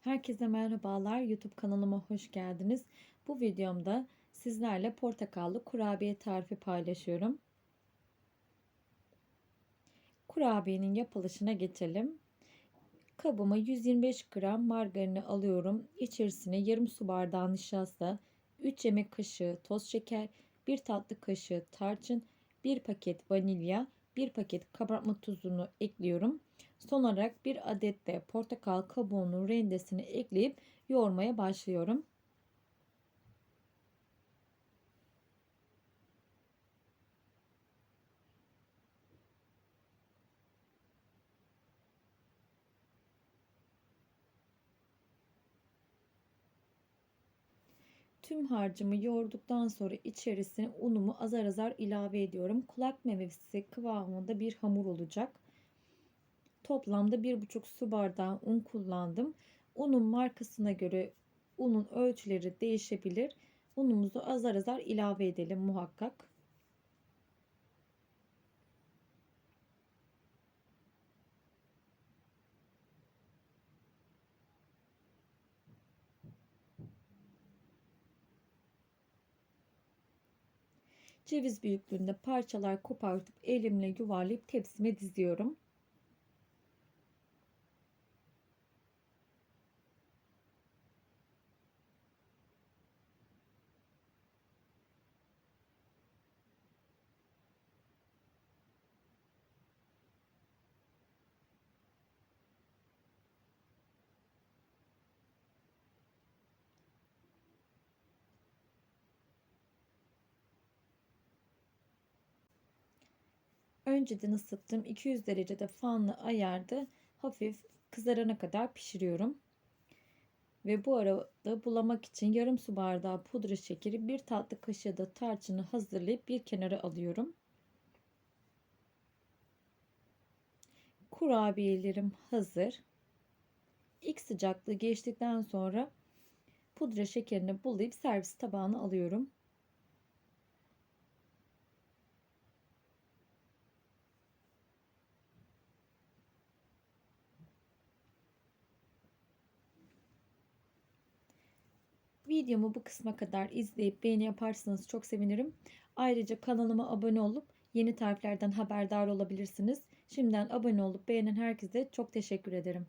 Herkese merhabalar. YouTube kanalıma hoş geldiniz. Bu videomda sizlerle portakallı kurabiye tarifi paylaşıyorum. Kurabiyenin yapılışına geçelim. Kabıma 125 gram margarini alıyorum. İçerisine yarım su bardağı nişasta, 3 yemek kaşığı toz şeker, 1 tatlı kaşığı tarçın, 1 paket vanilya, 1 paket kabartma tuzunu ekliyorum. Son olarak bir adet de portakal kabuğunun rendesini ekleyip yoğurmaya başlıyorum. Tüm harcımı yoğurduktan sonra içerisine unumu azar azar ilave ediyorum. Kulak memesi kıvamında bir hamur olacak. Toplamda 1,5 su bardağı un kullandım. Unun markasına göre unun ölçüleri değişebilir. Unumuzu azar azar ilave edelim muhakkak. Ceviz büyüklüğünde parçalar kopartıp elimle yuvarlayıp tepsime diziyorum. Önceden ısıttım 200 derecede fanlı ayarda hafif kızarana kadar pişiriyorum. Ve bu arada bulamak için yarım su bardağı pudra şekeri, bir tatlı kaşığı da tarçını hazırlayıp bir kenara alıyorum. Kurabiyelerim hazır. İlk sıcaklığı geçtikten sonra pudra şekerini bulayıp servis tabağına alıyorum. Videomu bu kısma kadar izleyip beğeni yaparsanız çok sevinirim. Ayrıca kanalıma abone olup yeni tariflerden haberdar olabilirsiniz. Şimdiden abone olup beğenen herkese çok teşekkür ederim.